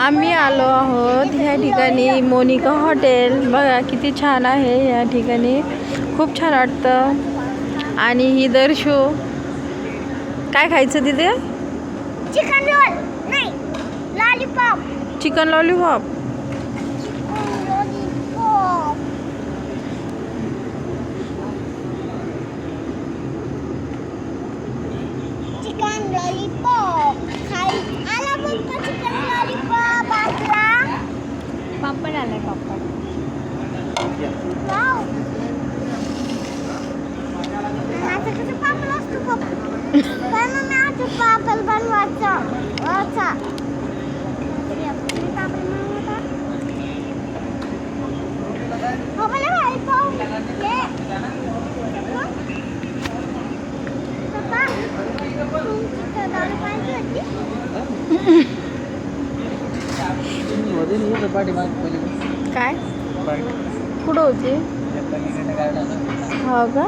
आम्ही आलो आहोत ह्या ठिकाणी मोनिका हॉटेल. बघा किती छान आहे या ठिकाणी. खूप छान वाटतं. आणि ही दर्शो काय खायचं तिथे? Chicken lollipop chicken lollipop chicken lollipop. Kali alam apa chicken lollipop, Asla? Papa nala, Papa. Wow. Nana, saya kasih Papa lost tuh, Papa. Mana nana tuh Papa, Papa lost काय? कुठं होती? हो का?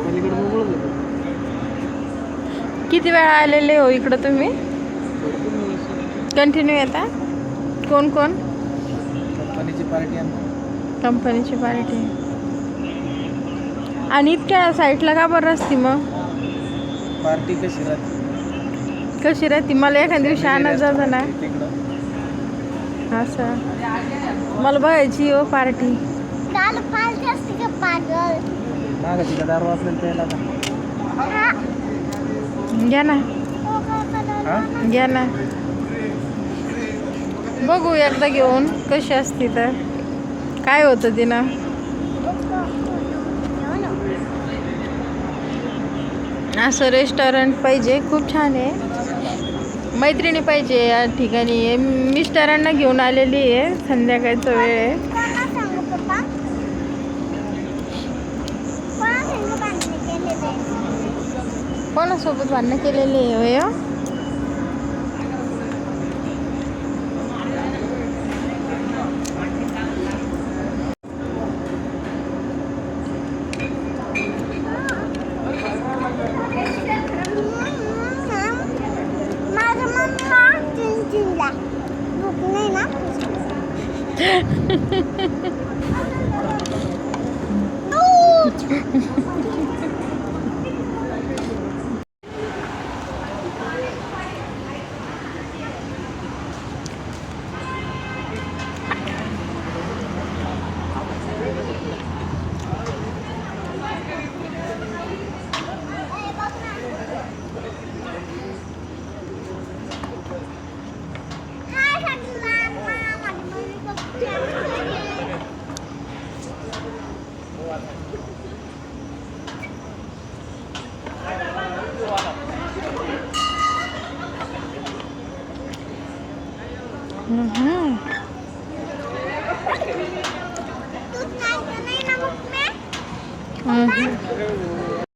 किती वेळा आलेले हो इकडं तुम्ही? कंटिन्यू येता? कोण कोण? कंपनीची पार्टी कंपनीची पार्टी आणि इतक्या साईडला का बरं असती मग? पार्टी कशी राहते? कशी राहते मला एखाद्या दिवशी आणत जातं ना. असं मला बघायची हो पार्टी. हा. घ्या ना. हो हा घ्या ना. बघू एकदा घेऊन कशी असती तर. काय होतं तिनं? असं रेस्टॉरंट पाहिजे. खूप छान आहे. मैत्रिणी पाहिजे या ठिकाणी. मिस्टरांना घेऊन आलेली आहे संध्याकाळचा वेळ आहे. कोणासोबत भांडणं केलेली आहे? no! Mm-hmm. Mm-hmm.